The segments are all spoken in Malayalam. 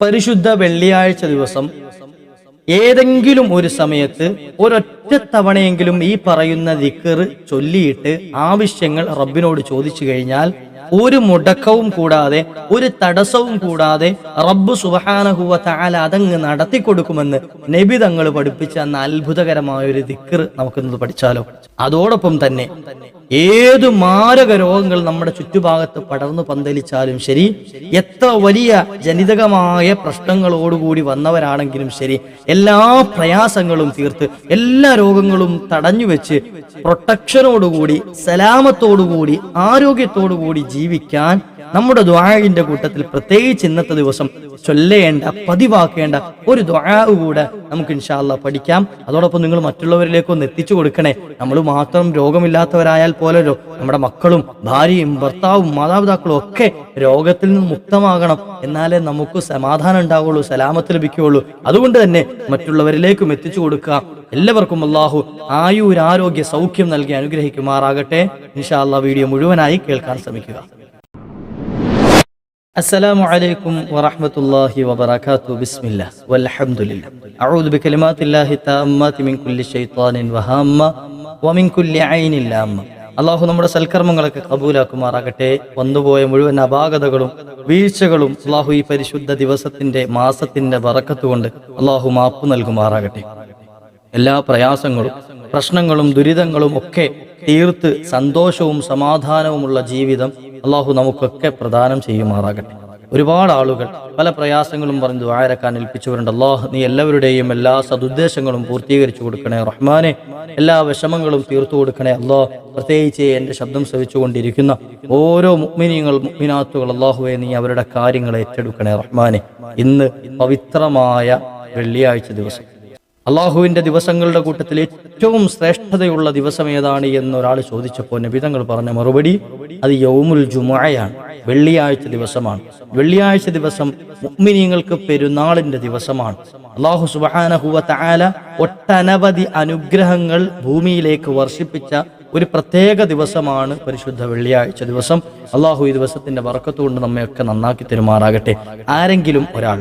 പരിശുദ്ധ വെള്ളിയാഴ്ച ദിവസം ഏതെങ്കിലും ഒരു സമയത്ത് ഒരൊറ്റ തവണയെങ്കിലും ഈ പറയുന്ന ദിക്കർ ചൊല്ലിയിട്ട് ആവശ്യങ്ങൾ റബ്ബിനോട് ചോദിച്ചു കഴിഞ്ഞാൽ ഒരു മുടക്കവും കൂടാതെ ഒരു തടസ്സവും കൂടാതെ റബ്ബ് സുബഹാനഹുവ താല അതങ്ങ് നടത്തി കൊടുക്കുമെന്ന് നബി തങ്ങൾ പഠിപ്പിച്ച എന്ന അത്ഭുതകരമായ ഒരു ദിക്കർ നമുക്കിന്ന് പഠിച്ചാലോ? അതോടൊപ്പം തന്നെ ഏത് മാരക രോഗങ്ങൾ നമ്മുടെ ചുറ്റുഭാഗത്ത് പടർന്നു പന്തലിച്ചാലും ശരി എത്ര വലിയ ജനിതകമായ പ്രശ്നങ്ങളോടുകൂടി വന്നവരാണെങ്കിലും ശരി എല്ലാ പ്രയാസങ്ങളും തീർത്ത് എല്ലാ രോഗങ്ങളും തടഞ്ഞു വെച്ച് പ്രൊട്ടക്ഷനോടുകൂടി സലാമത്തോടുകൂടി ആരോഗ്യത്തോടുകൂടി ജീവിക്കാൻ നമ്മുടെ ദ്വാഴിന്റെ കൂട്ടത്തിൽ പ്രത്യേകിച്ച് ഇന്നത്തെ ദിവസം ചൊല്ലേണ്ട പതിവാക്കേണ്ട ഒരു ദ്വാവ് കൂടെ നമുക്ക് ഇൻഷാല്ല പഠിക്കാം. അതോടൊപ്പം നിങ്ങൾ മറ്റുള്ളവരിലേക്ക് ഒന്ന് എത്തിച്ചു കൊടുക്കണേ. നമ്മൾ മാത്രം രോഗമില്ലാത്തവരായാൽ പോലല്ലോ നമ്മുടെ മക്കളും ഭാര്യയും ഭർത്താവും മാതാപിതാക്കളും ഒക്കെ രോഗത്തിൽ നിന്ന് മുക്തമാകണം. എന്നാലേ നമുക്ക് സമാധാനം ഉണ്ടാവുള്ളൂ സലാമത്ത് ലഭിക്കുകയുള്ളൂ. അതുകൊണ്ട് തന്നെ മറ്റുള്ളവരിലേക്കും എത്തിച്ചു കൊടുക്കുക. എല്ലാവർക്കും അള്ളാഹു ആയുരാരോഗ്യ സൗഖ്യം നൽകി അനുഗ്രഹിക്കുമാറാകട്ടെ. ഇൻഷാല്ല വീഡിയോ മുഴുവനായി കേൾക്കാൻ ശ്രമിക്കുക. السلام عليكم ورحمة الله وبركاته بسم الله والحمد لله أعوذ بكلمات الله التامات من كل شيطان وهامة ومن كل عين لامة അള്ളാഹു നമ്മുടെ സൽക്കർമ്മങ്ങളൊക്കെ കബൂലാക്കുമാറാകട്ടെ വന്നുപോയ മുഴുവൻ അപാകതകളും വീഴ്ചകളും അള്ളാഹു ഈ പരിശുദ്ധ ദിവസത്തിന്റെ മാസത്തിന്റെ വറക്കത്തുകൊണ്ട് അള്ളാഹു മാപ്പ് നൽകുമാറാകട്ടെ എല്ലാ പ്രയാസങ്ങളും പ്രശ്നങ്ങളും ദുരിതങ്ങളും ഒക്കെ തീർത്ത് സന്തോഷവും സമാധാനവുമുള്ള ജീവിതം അള്ളാഹു നമുക്കൊക്കെ പ്രദാനം ചെയ്യുമാറാകട്ടെ. ഒരുപാട് ആളുകൾ പല പ്രയാസങ്ങളും പറഞ്ഞ് ദ്വാരക്കാൻ ഏൽപ്പിച്ചവരുണ്ട്. അള്ളാഹ് നീ എല്ലാവരുടെയും എല്ലാ സതുദ്ദേശങ്ങളും പൂർത്തീകരിച്ചു കൊടുക്കണേ. റഹ്മാനെ എല്ലാ വിഷമങ്ങളും തീർത്തു കൊടുക്കണേ. അള്ളാഹ് പ്രത്യേകിച്ച് എന്റെ ശബ്ദം ശ്രവിച്ചുകൊണ്ടിരിക്കുന്ന ഓരോ മുഗ്മിനിയങ്ങൾ മുഗ്മിനാത്തുകൾ അള്ളാഹുവെ നീ അവരുടെ കാര്യങ്ങൾ ഏറ്റെടുക്കണേ റഹ്മാനെ. ഇന്ന് പവിത്രമായ വെള്ളിയാഴ്ച ദിവസം. അള്ളാഹുവിന്റെ ദിവസങ്ങളുടെ കൂട്ടത്തിൽ ഏറ്റവും ശ്രേഷ്ഠതയുള്ള ദിവസം ഏതാണ് എന്ന് ഒരാൾ ചോദിച്ചപ്പോൾ നബിതങ്ങൾ പറഞ്ഞ മറുപടി അത് യൗമുൽ ജുമായാണ് വെള്ളിയാഴ്ച ദിവസമാണ്. വെള്ളിയാഴ്ച ദിവസം മുഅ്മിനീങ്ങൾക്ക് പെരുന്നാളിന്റെ ദിവസമാണ്. അള്ളാഹു സുബാനഹുവ താല ഒട്ടനവധി അനുഗ്രഹങ്ങൾ ഭൂമിയിലേക്ക് വർഷിപ്പിച്ച ഒരു പ്രത്യേക ദിവസമാണ് പരിശുദ്ധ വെള്ളിയാഴ്ച ദിവസം. അള്ളാഹു ഈ ദിവസത്തിന്റെ വറക്കത്തുകൊണ്ട് നമ്മയൊക്കെ നന്നാക്കി തെരുമാറാകട്ടെ. ആരെങ്കിലും ഒരാൾ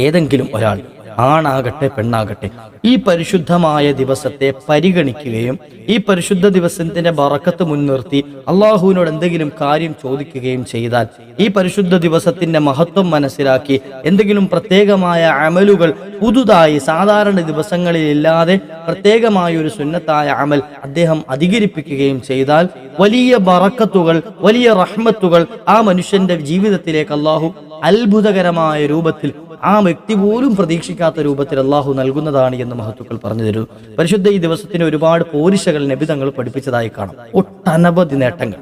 ഏതെങ്കിലും ഒരാൾ ആണാകട്ടെ പെണ്ണാകട്ടെ. ഈ പരിശുദ്ധമായ ദിവസത്തെ പരിഗണിക്കുകയും ഈ പരിശുദ്ധ ദിവസത്തിന്റെ ബറക്കത്ത് മുൻനിർത്തി അള്ളാഹുവിനോട് എന്തെങ്കിലും കാര്യം ചോദിക്കുകയും ചെയ്താൽ ഈ പരിശുദ്ധ ദിവസത്തിന്റെ മഹത്വം മനസ്സിലാക്കി എന്തെങ്കിലും പ്രത്യേകമായ അമലുകൾ പുതുതായി സാധാരണ ദിവസങ്ങളിലില്ലാതെ പ്രത്യേകമായ ഒരു സുന്നത്തായ അമൽ അദ്ദേഹം അധികരിപ്പിക്കുകയും ചെയ്താൽ വലിയ ബറക്കത്തുകൾ വലിയ റഹ്മത്തുകൾ ആ മനുഷ്യന്റെ ജീവിതത്തിലേക്ക് അള്ളാഹു അത്ഭുതകരമായ രൂപത്തിൽ ആ വ്യക്തി പോലും പ്രതീക്ഷിക്കാത്ത രൂപത്തിൽ അള്ളാഹു നൽകുന്നതാണ് എന്ന് മഹത്തുക്കൾ പറഞ്ഞു തരൂ പരിശുദ്ധ ഈ ദിവസത്തിന് ഒരുപാട് പോരിശകൾ നബിതങ്ങൾ പഠിപ്പിച്ചതായി കാണാം. ഒട്ടനവധി നേട്ടങ്ങൾ.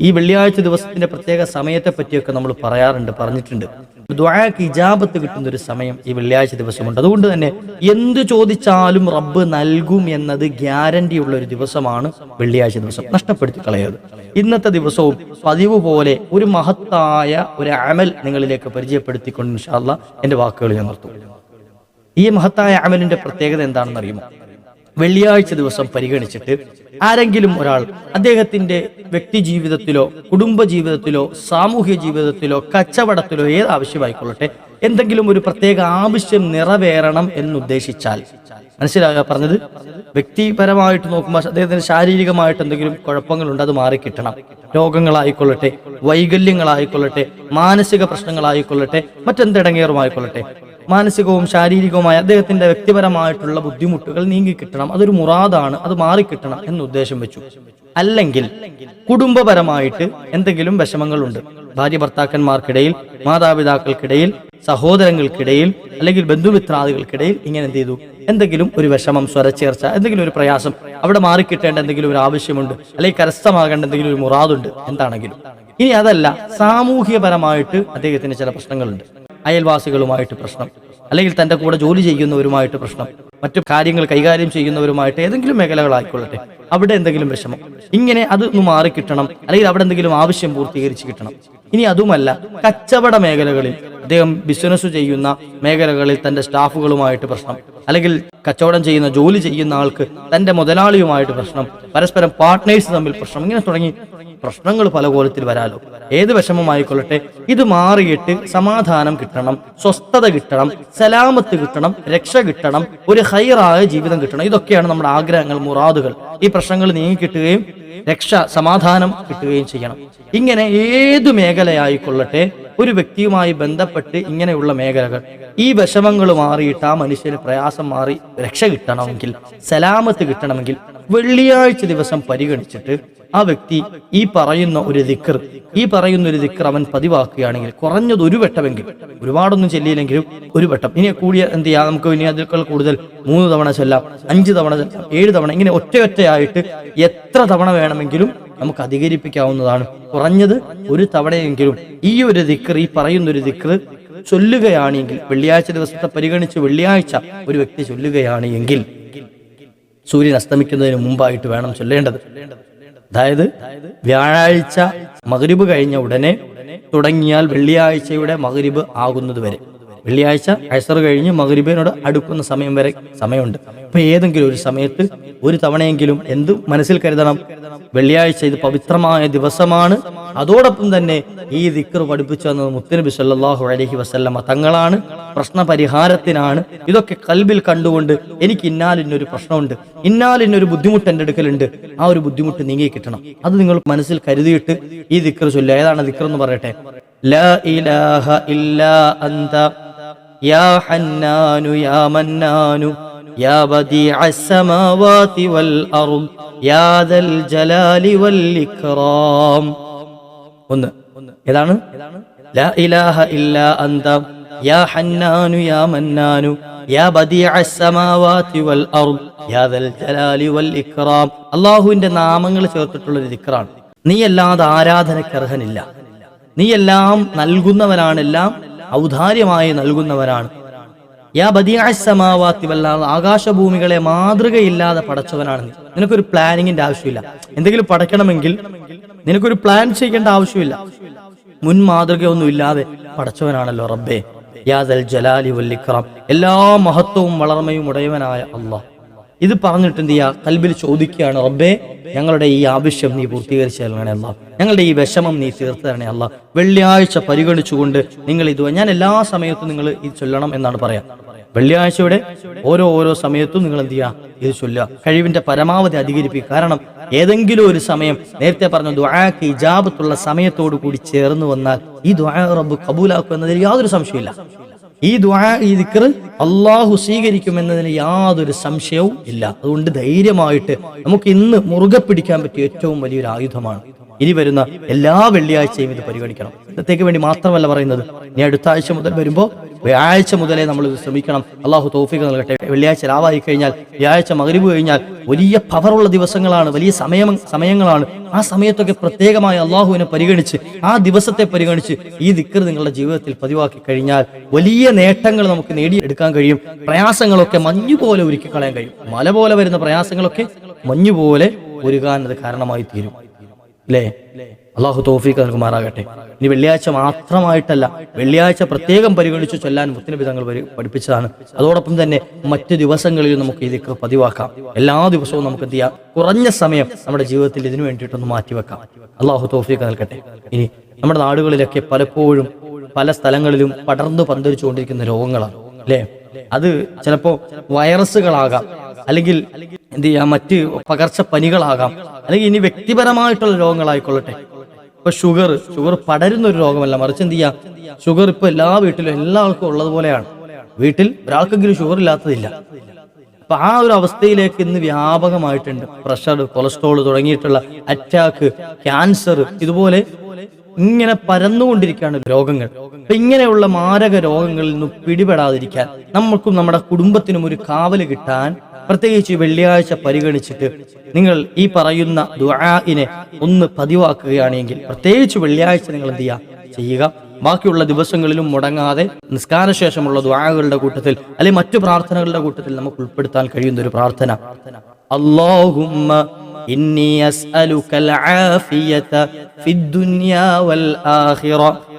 ഈ വെള്ളിയാഴ്ച ദിവസത്തിന്റെ പ്രത്യേക സമയത്തെ പറ്റിയൊക്കെ നമ്മൾ പറയാറുണ്ട് പറഞ്ഞിട്ടുണ്ട്. ദ്വാക്ക് ഇജാബത്ത് കിട്ടുന്ന ഒരു സമയം ഈ വെള്ളിയാഴ്ച ദിവസമുണ്ട്. അതുകൊണ്ട് തന്നെ എന്ത് ചോദിച്ചാലും റബ്ബ് നൽകും എന്നത് ഗ്യാരണ്ടി ഉള്ള ഒരു ദിവസമാണ് വെള്ളിയാഴ്ച ദിവസം. നഷ്ടപ്പെടുത്തി കളയരുത്. ഇന്നത്തെ ദിവസവും പതിവ് പോലെ ഒരു മഹത്തായ ഒരു അമൽ നിങ്ങളിലേക്ക് പരിചയപ്പെടുത്തിക്കൊണ്ട് ഇൻഷാല്ല എന്റെ വാക്കുകൾ ഞാൻ നിർത്തും. ഈ മഹത്തായ അമലിന്റെ പ്രത്യേകത എന്താണെന്ന് അറിയുമോ വെള്ളിയാഴ്ച ദിവസം പരിഗണിച്ചിട്ട് ആരെങ്കിലും ഒരാൾ അദ്ദേഹത്തിന്റെ വ്യക്തി ജീവിതത്തിലോ കുടുംബ ജീവിതത്തിലോ സാമൂഹ്യ ജീവിതത്തിലോ കച്ചവടത്തിലോ ഏത് ആവശ്യമായിക്കൊള്ളട്ടെ എന്തെങ്കിലും ഒരു പ്രത്യേക ആവശ്യം നിറവേറണം എന്നുദ്ദേശിച്ചാൽ. മനസ്സിലാകുക പറഞ്ഞത്? വ്യക്തിപരമായിട്ട് നോക്കുമ്പോൾ അദ്ദേഹത്തിന് ശാരീരികമായിട്ട് എന്തെങ്കിലും കുഴപ്പങ്ങളുണ്ട് അത് മാറിക്കിട്ടണം. രോഗങ്ങളായിക്കൊള്ളട്ടെ വൈകല്യങ്ങളായിക്കൊള്ളട്ടെ മാനസിക പ്രശ്നങ്ങളായിക്കൊള്ളട്ടെ മറ്റെന്തിടങ്ങേറുമായിക്കൊള്ളട്ടെ. മാനസികവും ശാരീരികവുമായ അദ്ദേഹത്തിന്റെ വ്യക്തിപരമായിട്ടുള്ള ബുദ്ധിമുട്ടുകൾ നീങ്ങിക്കിട്ടണം. അതൊരു മുറാദാണ്. അത് മാറിക്കിട്ടണം എന്ന് ഉദ്ദേശം വെച്ചു. അല്ലെങ്കിൽ കുടുംബപരമായിട്ട് എന്തെങ്കിലും വിഷമങ്ങളുണ്ട്. ഭാര്യ ഭർത്താക്കന്മാർക്കിടയിൽ മാതാപിതാക്കൾക്കിടയിൽ സഹോദരങ്ങൾക്കിടയിൽ അല്ലെങ്കിൽ ബന്ധുമിത്രാദികൾക്കിടയിൽ ഇങ്ങനെ എന്ത് ചെയ്തു? എന്തെങ്കിലും ഒരു വിഷമം സ്വരച്ചേർച്ച എന്തെങ്കിലും ഒരു പ്രയാസം അവിടെ മാറിക്കിട്ടേണ്ട എന്തെങ്കിലും ഒരു ആവശ്യമുണ്ട് അല്ലെങ്കിൽ കരസ്ഥമാകേണ്ട എന്തെങ്കിലും ഒരു മുറാദുണ്ട്. എന്താണെങ്കിലും. ഇനി അതല്ല സാമൂഹ്യപരമായിട്ട് അദ്ദേഹത്തിന് ചില പ്രശ്നങ്ങളുണ്ട്. അയൽവാസികളുമായിട്ട് പ്രശ്നം അല്ലെങ്കിൽ തന്റെ കൂടെ ജോലി ചെയ്യുന്നവരുമായിട്ട് പ്രശ്നം മറ്റു കാര്യങ്ങൾ കൈകാര്യം ചെയ്യുന്നവരുമായിട്ട് ഏതെങ്കിലും മേഖലകളായിക്കൊള്ളട്ടെ. അവിടെ എന്തെങ്കിലും വിഷമം. ഇങ്ങനെ അത് ഒന്ന് മാറി മാറിക്കിട്ടണം അല്ലെങ്കിൽ അവിടെ എന്തെങ്കിലും ആവശ്യം പൂർത്തീകരിച്ച് കിട്ടണം. ഇനി അതുമല്ല കച്ചവട മേഖലകളിൽ അദ്ദേഹം ബിസിനസ് ചെയ്യുന്ന മേഖലകളിൽ തന്റെ സ്റ്റാഫുകളുമായിട്ട് പ്രശ്നം അല്ലെങ്കിൽ കച്ചവടം ചെയ്യുന്ന ജോലി ചെയ്യുന്ന ആൾക്ക് തന്റെ മുതലാളിയുമായിട്ട് പ്രശ്നം പരസ്പരം പാർട്ട്നേഴ്സ് തമ്മിൽ പ്രശ്നം ഇങ്ങനെ തുടങ്ങി പ്രശ്നങ്ങൾ പല കോലത്തിൽ വരാലോ. ഏത് വിഷമമായിക്കൊള്ളട്ടെ ഇത് മാറിയിട്ട് സമാധാനം കിട്ടണം സ്വസ്ഥത കിട്ടണം സലാമത്ത് കിട്ടണം രക്ഷ കിട്ടണം ഒരു ഹൈറായ ജീവിതം കിട്ടണം. ഇതൊക്കെയാണ് നമ്മുടെ ആഗ്രഹങ്ങൾ മുറാദുകൾ. ഈ പ്രശ്നങ്ങൾ നീങ്ങി കിട്ടുകയും രക്ഷ സമാധാനം കിട്ടുകയും ചെയ്യണം. ഇങ്ങനെ ഏതു മേഖലയായിക്കൊള്ളട്ടെ ഒരു വ്യക്തിയുമായി ബന്ധപ്പെട്ട് ഇങ്ങനെയുള്ള മേഖലകൾ ഈ വിഷമങ്ങൾ മാറിയിട്ട് ആ മനുഷ്യന് പ്രയാസം മാറി രക്ഷ കിട്ടണമെങ്കിൽ സലാമത്ത് കിട്ടണമെങ്കിൽ വെള്ളിയാഴ്ച ദിവസം പരിഗണിച്ചിട്ട് ആ വ്യക്തി ഈ പറയുന്ന ഒരു ദിക്കർ ഈ പറയുന്ന ഒരു ദിക്കർ അവൻ പതിവാക്കുകയാണെങ്കിൽ കുറഞ്ഞത് ഒരു വട്ടമെങ്കിൽ ഒരുപാടൊന്നും ചെല്ലിയില്ലെങ്കിലും ഒരു വട്ടം. ഇനി കൂടിയ എന്ത് ചെയ്യാം? നമുക്ക് ഇനി അതിൽ കൂടുതൽ മൂന്ന് തവണ ചെല്ലാം അഞ്ച് തവണ ചെല്ലാം ഏഴ് തവണ ഇങ്ങനെ ഒറ്റയൊറ്റയായിട്ട് എത്ര തവണ വേണമെങ്കിലും നമുക്ക് അധികരിപ്പിക്കാവുന്നതാണ്. കുറഞ്ഞത് ഒരു തവണയെങ്കിലും ഈ ഒരു ദിക്കർ ഈ പറയുന്ന ഒരു ദിക്കർ ചൊല്ലുകയാണെങ്കിൽ വെള്ളിയാഴ്ച ദിവസത്തെ പരിഗണിച്ച് വെള്ളിയാഴ്ച ഒരു വ്യക്തി ചൊല്ലുകയാണ് എങ്കിൽ സൂര്യൻ അസ്തമിക്കുന്നതിന് മുമ്പായിട്ട് വേണം ചൊല്ലേണ്ടത്. അതായത് വ്യാഴാഴ്ച മകരിബ് കഴിഞ്ഞ ഉടനെ തുടങ്ങിയാൽ വെള്ളിയാഴ്ചയുടെ മകരിബ് ആകുന്നത് വരെ. വെള്ളിയാഴ്ച അയസർ കഴിഞ്ഞ് മകരിബിനോട് അടുക്കുന്ന സമയം വരെ സമയമുണ്ട്. അപ്പൊ ഏതെങ്കിലും ഒരു സമയത്ത് ഒരു തവണയെങ്കിലും എന്ത് മനസ്സിൽ കരുതണം? വെള്ളിയാഴ്ച ഇത് പവിത്രമായ ദിവസമാണ്. അതോടൊപ്പം തന്നെ ഈ ദിക്കർ പഠിപ്പിച്ചു തന്നത് മുത്തനബി സല്ലാഹു അലഹി വസല്ലമ തങ്ങളാണ്. പ്രശ്ന പരിഹാരത്തിനാണ് ഇതൊക്കെ കൽബിൽ കണ്ടുകൊണ്ട് എനിക്ക് ഇന്നാലിന്നൊരു പ്രശ്നമുണ്ട്. ഇന്നാലിന്നൊരു ബുദ്ധിമുട്ട് എന്റെ അടുക്കലുണ്ട്. ആ ഒരു ബുദ്ധിമുട്ട് നീങ്ങി കിട്ടണം. അത് നിങ്ങൾ മനസ്സിൽ കരുതിയിട്ട് ഈ ദിക്കർ ചൊല്ലുക. ഏതാണ് ദിക്കർ എന്ന് പറയട്ടെ? ലാ ഇലാഹ ഇല്ലാ അന്ത യാ ഹന്നാനു യാ മന്നാനു യാ ബദീഅ അസ്സമാവാതി വൽ അർദ് യാ ദൽ ജലാലി വൽ ഇക്റാം ഒന്ന്. ഏതാണ്? ലാ ഇലാഹ ഇല്ല അന്ത യാ ഹന്നാനു യാ മന്നാനു യാ ബദീഅ അസ്സമാവാതി വൽ അർദ് യാ ദൽ ജലാലി വൽ ഇക്റാം അല്ലാഹുവിന്റെ നാമങ്ങൾ ചേർത്തിട്ടുള്ള ഒരു ദിക്റാണ്. നീ നീയല്ലാതെ ആരാധനയ്ക്ക് അർഹനില്ല. നീയെല്ലാം നൽകുന്നവനാണെല്ലാം ഔദാര്യമായി നൽകുന്നവരാണ്. യാ ബദിയാസമാവാത്തി വല്ലാതെ ആകാശഭൂമികളെ മാതൃകയില്ലാതെ പടച്ചവനാണ് നിനക്കൊരു പ്ലാനിങ്ങിന്റെ ആവശ്യമില്ല. എന്തെങ്കിലും പടയ്ക്കണമെങ്കിൽ നിനക്കൊരു പ്ലാൻ ചെയ്യേണ്ട ആവശ്യമില്ല. മുൻ മാതൃകയൊന്നും ഇല്ലാതെ പടച്ചവനാണല്ലോ റബ്ബേ. യാദൽ ജലാലി വല്ലിക്രം എല്ലാ മഹത്വവും വളർമയും ഉടയവനായ അള്ളാഹ് ഇത് പറഞ്ഞിട്ട് എന്ത് ചെയ്യുക കൽബിൽ ചോദിക്കുകയാണ് റബ്ബേ ഞങ്ങളുടെ ഈ ആവശ്യം നീ പൂർത്തീകരിച്ചു തരണേ അല്ല? ഞങ്ങളുടെ ഈ വിഷമം നീ തീർത്തു തരണേ അല്ല? വെള്ളിയാഴ്ച പരിഗണിച്ചുകൊണ്ട് നിങ്ങൾ ഇത് ഞാൻ എല്ലാ സമയത്തും നിങ്ങൾ ഇത് ചൊല്ലണം എന്നാണ് പറയാം. വെള്ളിയാഴ്ചയുടെ ഓരോ ഓരോ സമയത്തും നിങ്ങൾ എന്ത് ചെയ്യുക ഇത് ചൊല്ലുക. കഴിവിന്റെ പരമാവധി അധികരിപ്പിക്കുക. കാരണം ഏതെങ്കിലും ഒരു സമയം നേരത്തെ പറഞ്ഞ ദ്വാക്ക് ഇജാബത്തുള്ള സമയത്തോടു കൂടി ചേർന്ന് വന്നാൽ ഈ ദ്വാ റബ്ബ് കബൂലാക്കും എന്നതിൽ യാതൊരു സംശയമില്ല ഈ ദ്വാ ഈ ദിക്ർ അള്ളാഹു സ്വീകരിക്കുമെന്നതിന് യാതൊരു സംശയവും ഇല്ല. അതുകൊണ്ട് ധൈര്യമായിട്ട് നമുക്ക് ഇന്ന് മുറുകെ പിടിക്കാൻ പറ്റിയ ഏറ്റവും വലിയൊരു ആയുധമാണ് ഇനി വരുന്ന എല്ലാ വെള്ളിയാഴ്ചയും ഇത് പരിഗണിക്കണം. ഇന്നത്തേക്ക് വേണ്ടി മാത്രമല്ല പറയുന്നത് ഇനി അടുത്ത ആഴ്ച മുതൽ വരുമ്പോൾ വ്യാഴാഴ്ച മുതലേ നമ്മൾ ഇത് ശ്രമിക്കണം. അള്ളാഹു തോഫിക്ക് നൽകട്ടെ. വെള്ളിയാഴ്ച രാവായി കഴിഞ്ഞാൽ വ്യാഴാഴ്ച മകരുവ് കഴിഞ്ഞാൽ വലിയ പവറുള്ള ദിവസങ്ങളാണ് വലിയ സമയം സമയങ്ങളാണ്. ആ സമയത്തൊക്കെ പ്രത്യേകമായി അള്ളാഹുവിനെ പരിഗണിച്ച് ആ ദിവസത്തെ പരിഗണിച്ച് ഈ ദിക്കർ നിങ്ങളുടെ ജീവിതത്തിൽ പതിവാക്കി കഴിഞ്ഞാൽ വലിയ നേട്ടങ്ങൾ നമുക്ക് നേടിയെടുക്കാൻ കഴിയും. പ്രയാസങ്ങളൊക്കെ മഞ്ഞുപോലെ ഒരുക്കി കളയാൻ കഴിയും. മല പോലെ വരുന്ന പ്രയാസങ്ങളൊക്കെ മഞ്ഞുപോലെ ഒരുകാൻ അത് കാരണമായി തീരും. അല്ലേ അള്ളാഹു തോഫീക്ക് നൽകുമാറാകട്ടെ. ഇനി വെള്ളിയാഴ്ച മാത്രമായിട്ടല്ല വെള്ളിയാഴ്ച പ്രത്യേകം പരിഗണിച്ച് ചൊല്ലാൻ മുത്തനബി തങ്ങൾ പഠിപ്പിച്ചതാണ്. അതോടൊപ്പം തന്നെ മറ്റു ദിവസങ്ങളിൽ നമുക്ക് ഈ ദിക്ർ പതിവാക്കാം. എല്ലാ ദിവസവും നമുക്ക് എന്ത് ചെയ്യാം? കുറഞ്ഞ സമയം നമ്മുടെ ജീവിതത്തിൽ ഇതിനു വേണ്ടിയിട്ടൊന്ന് മാറ്റിവെക്കാം. അള്ളാഹു തോഫീക്ക് നൽകട്ടെ. ഇനി നമ്മുടെ നാടുകളിലൊക്കെ പലപ്പോഴും പല സ്ഥലങ്ങളിലും പടർന്നു പന്തരിച്ചുകൊണ്ടിരിക്കുന്ന രോഗങ്ങളാണ് അല്ലേ അത് ചിലപ്പോ വൈറസുകളാകാം. അല്ലെങ്കിൽ എന്ത് ചെയ്യാം മറ്റ് പകർച്ചപ്പനികളാകാം. അല്ലെങ്കിൽ ഇനി വ്യക്തിപരമായിട്ടുള്ള രോഗങ്ങളായിക്കൊള്ളട്ടെ. ഇപ്പൊ ഷുഗർ ഷുഗർ പടരുന്ന ഒരു രോഗമല്ല. മറിച്ച് എന്ത് ചെയ്യാം ഷുഗർ ഇപ്പൊ എല്ലാ വീട്ടിലും എല്ലാ ആൾക്കും ഉള്ളതുപോലെയാണ് വീട്ടിൽ ഒരാൾക്കെങ്കിലും ഷുഗർ ഇല്ലാത്തതില്ല. അപ്പൊ ആ ഒരു അവസ്ഥയിലേക്ക് ഇന്ന് വ്യാപകമായിട്ടുണ്ട്. പ്രഷർ കൊളസ്ട്രോൾ തുടങ്ങിയിട്ടുള്ള അറ്റാക്ക് ക്യാൻസർ ഇതുപോലെ ഇങ്ങനെ പരന്നുകൊണ്ടിരിക്കുകയാണ് രോഗങ്ങൾ. ഇങ്ങനെയുള്ള മാരക രോഗങ്ങളിൽ നിന്നും പിടിപെടാതിരിക്കാൻ നമ്മൾക്കും നമ്മുടെ കുടുംബത്തിനും ഒരു കാവൽ കിട്ടാൻ പ്രത്യേകിച്ച് വെള്ളിയാഴ്ച പരിഗണിച്ചിട്ട് നിങ്ങൾ ഈ പറയുന്ന ദുആഇനെ ഒന്ന് പതിവാക്കുകയാണെങ്കിൽ പ്രത്യേകിച്ച് വെള്ളിയാഴ്ച നിങ്ങൾ എന്ത് ചെയ്യുക ചെയ്യുക. ബാക്കിയുള്ള ദിവസങ്ങളിലും മുടങ്ങാതെ നിസ്കാരശേഷമുള്ള ദുആകളുടെ കൂട്ടത്തിൽ അല്ലെങ്കിൽ മറ്റു പ്രാർത്ഥനകളുടെ കൂട്ടത്തിൽ നമുക്ക് ഉൾപ്പെടുത്താൻ കഴിയുന്ന ഒരു പ്രാർത്ഥന. അല്ലാഹുമ്മ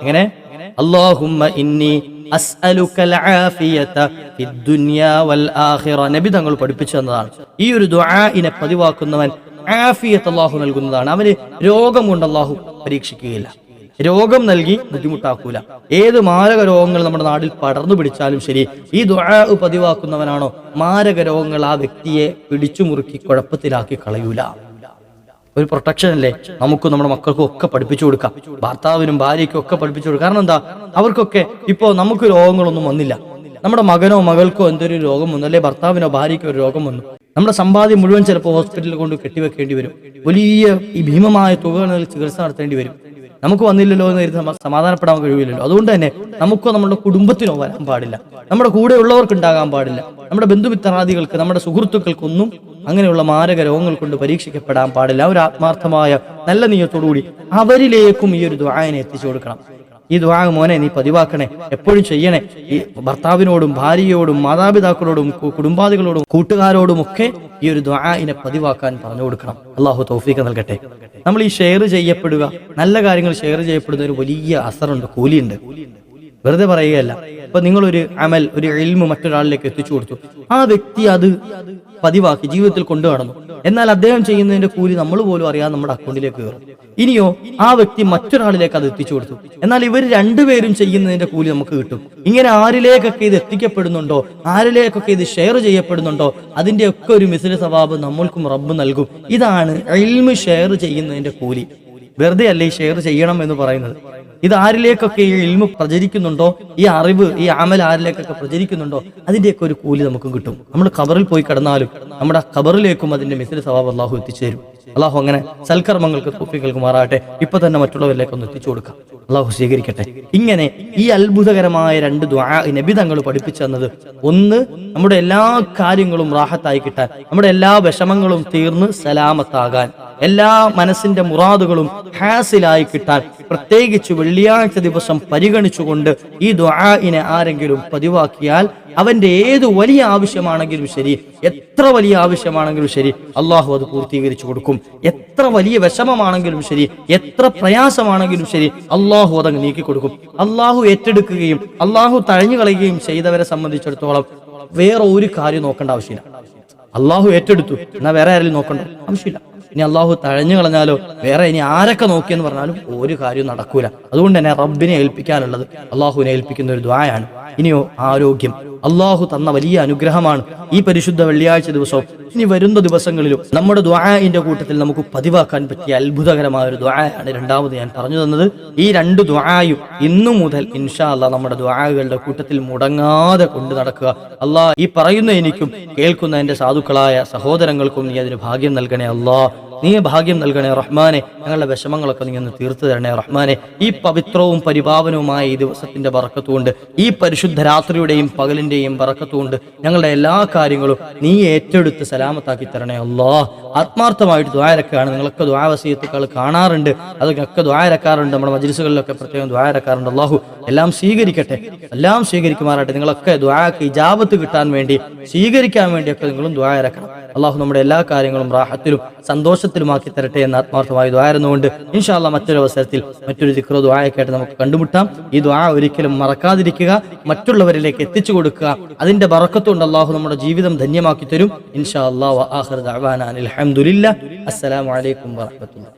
എങ്ങനെ? അല്ലാഹുമ്മ ഇന്നി നബി തങ്ങൾ പഠിപ്പിച്ചു തന്നതാണ്. ഈ ഒരു ദുആഇനെ പതിവാക്കുന്നവൻ ആഫിയത്ത് അള്ളാഹു നൽകുന്നതാണ്. അവന് രോഗം കൊണ്ട് അള്ളാഹു പരീക്ഷിക്കുകയില്ല. രോഗം നൽകി ബുദ്ധിമുട്ടാക്കൂല. ഏത് മാരക രോഗങ്ങൾ നമ്മുടെ നാട്ടിൽ പടർന്നു പിടിച്ചാലും ശരി ഈ ദുആ പതിവാക്കുന്നവനാണോ? മാരക രോഗങ്ങൾ ആ വ്യക്തിയെ പിടിച്ചു മുറുക്കി കുഴപ്പത്തിലാക്കി കളയൂല. ഒരു പ്രൊട്ടക്ഷൻ അല്ലേ? നമുക്കും നമ്മുടെ മക്കൾക്കും ഒക്കെ പഠിപ്പിച്ചു കൊടുക്കാം. ഭർത്താവിനും ഭാര്യയ്ക്കും ഒക്കെ പഠിപ്പിച്ചു കൊടുക്കാം. കാരണം എന്താ? അവർക്കൊക്കെ ഇപ്പോ നമുക്ക് രോഗങ്ങളൊന്നും വന്നില്ല. നമ്മുടെ മകനോ മകൾക്കോ എന്തൊരു രോഗം വന്നു? അല്ലെ ഭർത്താവിനോ ഭാര്യയ്ക്കോ ഒരു രോഗം വന്നു? നമ്മുടെ സമ്പാദ്യം മുഴുവൻ ചിലപ്പോൾ ഹോസ്പിറ്റലിൽ കൊണ്ട് കെട്ടിവെക്കേണ്ടി വരും. വലിയ ഈ ഭീമമായ തുകകളിൽ ചികിത്സ നടത്തേണ്ടി വരും. നമുക്ക് വന്നില്ലല്ലോ എന്ന് കരുതി സമാധാനപ്പെടാൻ കഴിയില്ലല്ലോ അതുകൊണ്ട് തന്നെ നമുക്കോ നമ്മുടെ കുടുംബത്തിനോ വരാൻ പാടില്ല. നമ്മുടെ കൂടെ ഉള്ളവർക്ക് ഉണ്ടാകാൻ പാടില്ല. നമ്മുടെ ബന്ധുമിത്രാദികൾക്ക് നമ്മുടെ സുഹൃത്തുക്കൾക്കൊന്നും അങ്ങനെയുള്ള മാരക രോഗങ്ങൾ കൊണ്ട് പരീക്ഷിക്കപ്പെടാൻ പാടില്ല. ഒരു ആത്മാർത്ഥമായ നല്ല നീയത്തോടുകൂടി അവരിലേക്കും ഈ ഒരു ദ്വായനെ എത്തിച്ചു കൊടുക്കണം. ഈ ദുവാഹ മോനെ നീ പതിവാക്കണേ. എപ്പോഴും ചെയ്യണേ. ഈ ഭർത്താവിനോടും ഭാര്യയോടും മാതാപിതാക്കളോടും കുടുംബാദികളോടും കൂട്ടുകാരോടും ഒക്കെ ഈ ഒരു ദ്വാഇനെ പതിവാക്കാൻ പറഞ്ഞു കൊടുക്കണം. അള്ളാഹു തൗഫീഖ് നൽകട്ടെ. നമ്മൾ ഈ ഷെയർ ചെയ്യപ്പെടുക. നല്ല കാര്യങ്ങൾ ഷെയർ ചെയ്യപ്പെടുന്ന ഒരു വലിയ അസറുണ്ട് കൂലിയുണ്ട്. വെറുതെ പറയുകയല്ല. ഇപ്പൊ നിങ്ങളൊരു അമൽ ഒരു എൽമ് മറ്റൊരാളിലേക്ക് എത്തിച്ചു കൊടുത്തു. ആ വ്യക്തി അത് പതിവാക്കി ജീവിതത്തിൽ കൊണ്ടു എന്നാൽ അദ്ദേഹം ചെയ്യുന്നതിന്റെ കൂലി നമ്മൾ പോലും അറിയാതെ നമ്മുടെ അക്കൗണ്ടിലേക്ക് കയറും. ഇനിയോ ആ വ്യക്തി മറ്റൊരാളിലേക്ക് അത് എത്തിച്ചു കൊടുത്തു. എന്നാൽ ഇവർ രണ്ടുപേരും ചെയ്യുന്നതിന്റെ കൂലി നമുക്ക് കിട്ടും. ഇങ്ങനെ ആരിലേക്കൊക്കെ ഇത് എത്തിക്കപ്പെടുന്നുണ്ടോ ആരിലേക്കൊക്കെ ഇത് ഷെയർ ചെയ്യപ്പെടുന്നുണ്ടോ അതിന്റെ ഒക്കെ ഒരു മിസില സ്വഭാവം നമ്മൾക്കും റബ്ബ് നൽകും. ഇതാണ് ഷെയർ ചെയ്യുന്നതിന്റെ കൂലി. വെറുതെ അല്ലേ ഷെയർ ചെയ്യണം എന്ന് പറയുന്നത്? ഇത് ആരിലേക്കൊക്കെ ഈ ഇൽമു പ്രചരിക്കുന്നുണ്ടോ? ഈ അറിവ് ഈ അമൽ ആരിലേക്കൊക്കെ പ്രചരിക്കുന്നുണ്ടോ? അതിന്റെയൊക്കെ ഒരു കൂലി നമുക്ക് കിട്ടും. നമ്മൾ ഖബറിൽ പോയി കിടന്നാലും നമ്മുടെ ഖബറിലേക്കും അതിന്റെ മിസിൽ സവാബ് അള്ളാഹു എത്തിച്ചേരും അള്ളാഹു അങ്ങനെ സൽക്കർമ്മങ്ങൾക്ക് തോഫികൾക്ക് മാറാട്ടെ ഇപ്പൊ തന്നെ മറ്റുള്ളവരിലേക്ക് ഒന്ന് എത്തിച്ചു കൊടുക്കാം. അള്ളാഹു സ്വീകരിക്കട്ടെ. ഇങ്ങനെ ഈ അത്ഭുതകരമായ രണ്ട് നബി തങ്ങൾ പഠിപ്പിച്ചു തന്നത് ഒന്ന് നമ്മുടെ എല്ലാ കാര്യങ്ങളും റാഹത്തായി കിട്ടാൻ നമ്മുടെ എല്ലാ വിഷമങ്ങളും തീർന്ന് സലാമത്താകാൻ. എല്ലാ മനസ്സിന്റെ മുറാദുകളും ഹാസിലായി കിട്ടാൻ പ്രത്യേകിച്ച് വെള്ളിയാഴ്ച ദിവസം പരിഗണിച്ചുകൊണ്ട് ഈ ദുആഇനെ ആരെങ്കിലും പതിവാക്കിയാൽ അവന്റെ ഏത് വലിയ ആവശ്യമാണെങ്കിലും ശരി എത്ര വലിയ ആവശ്യമാണെങ്കിലും ശരി അള്ളാഹു അത് പൂർത്തീകരിച്ചു കൊടുക്കും. എത്ര വലിയ വിഷമമാണെങ്കിലും ശരി എത്ര പ്രയാസമാണെങ്കിലും ശരി അള്ളാഹു അതങ്ങ് നീക്കി കൊടുക്കും. അള്ളാഹു ഏറ്റെടുക്കുകയും അള്ളാഹു തഴഞ്ഞു കളയുകയും ചെയ്തവരെ സംബന്ധിച്ചിടത്തോളം വേറെ ഒരു കാര്യം നോക്കേണ്ട ആവശ്യമില്ല. അള്ളാഹു ഏറ്റെടുത്തു എന്നാ വേറെ ആരെങ്കിലും നോക്കേണ്ട? ആവശ്യമില്ല. ഇനി അള്ളാഹു തഴഞ്ഞു കളഞ്ഞാലോ? വേറെ ഇനി ആരൊക്കെ നോക്കിയെന്ന് പറഞ്ഞാലും ഒരു കാര്യവും നടക്കൂല. അതുകൊണ്ട് തന്നെ റബ്ബിനെ ഏൽപ്പിക്കാനുള്ളത് അള്ളാഹുവിനെ ഏൽപ്പിക്കുന്ന ഒരു ദ്വായാണ് ഇനിയോ ആരോഗ്യം. അള്ളാഹു തന്ന വലിയ അനുഗ്രഹമാണ് ഈ പരിശുദ്ധ വെള്ളിയാഴ്ച ദിവസവും. ഇനി വരുന്ന ദിവസങ്ങളിലും നമ്മുടെ ദ്വായന്റെ കൂട്ടത്തിൽ നമുക്ക് പതിവാക്കാൻ പറ്റിയ അത്ഭുതകരമായ ഒരു ദ്വായാണ് രണ്ടാമത് ഞാൻ പറഞ്ഞു തന്നത്. ഈ രണ്ട് ദ്വായും ഇന്നു മുതൽ ഇൻഷാ അല്ലാ നമ്മുടെ ദ്വായകളുടെ കൂട്ടത്തിൽ മുടങ്ങാതെ കൊണ്ടു നടക്കുക. അള്ളാഹ് ഈ പറയുന്ന എനിക്കും കേൾക്കുന്ന എന്റെ സാധുക്കളായ സഹോദരങ്ങൾക്കും നീ അതിന് ഭാഗ്യം നൽകണേ അല്ലാ നീ ഭാഗ്യം നൽകണേ റഹ്മാനെ. ഞങ്ങളുടെ വിഷമങ്ങളൊക്കെ നീ ഒന്ന് തീർത്തു തരണേ റഹ്മാനെ. ഈ പവിത്രവും പരിപാവനവുമായ ഈ ദിവസത്തിന്റെ വറക്കത്തുകൊണ്ട് ഈ പരിശുദ്ധ രാത്രിയുടെയും പകലിന്റെയും വറക്കത്തുകൊണ്ട് ഞങ്ങളുടെ എല്ലാ കാര്യങ്ങളും നീ ഏറ്റെടുത്ത് സലാമത്താക്കി തരണേ അല്ലാ ആത്മാർത്ഥമായിട്ട് ദ്വാരക്കാണ് നിങ്ങളൊക്കെ ദ്വാവസീയത്തുക്കൾ കാണാറുണ്ട്. അതൊക്കെ ദ്വാരക്കാറുണ്ട് നമ്മുടെ മജ്ലിസുകളിലൊക്കെ പ്രത്യേകം ദ്വാരക്കാറുണ്ട് അള്ളാഹു എല്ലാം സ്വീകരിക്കട്ടെ. എല്ലാം സ്വീകരിക്കുമാറാട്ടെ നിങ്ങളൊക്കെ ദ്വാക്ക് ഇജാബത്ത് കിട്ടാൻ വേണ്ടി സ്വീകരിക്കാൻ വേണ്ടിയൊക്കെ നിങ്ങളും ദ്വാരക്കണം അള്ളാഹു നമ്മുടെ എല്ലാ കാര്യങ്ങളും റാഹത്തിലും സന്തോഷത്തിലുമാക്കി തരട്ടെ എന്ന് ആത്മാർത്ഥമായി ദ്വാരുന്നുകൊണ്ട് ഇൻഷാല്ല മറ്റൊരു അവസരത്തിൽ മറ്റൊരു ദിക്റോ ദ്വായക്കായിട്ട് നമുക്ക് കണ്ടുമുട്ടാം. ഈ ദ്വാ ഒരിക്കലും മറക്കാതിരിക്കുക മറ്റുള്ളവരിലേക്ക് എത്തിച്ചു കൊടുക്കുക. അതിന്റെ ബറക്കത്തുകൊണ്ട് അള്ളാഹു നമ്മുടെ ജീവിതം ധന്യമാക്കി തരും. ഇൻഷാ അള്ളാഹ് അലഹമുല്ല അസ്സലാമലൈക്കും വാഹമത്തുള്ള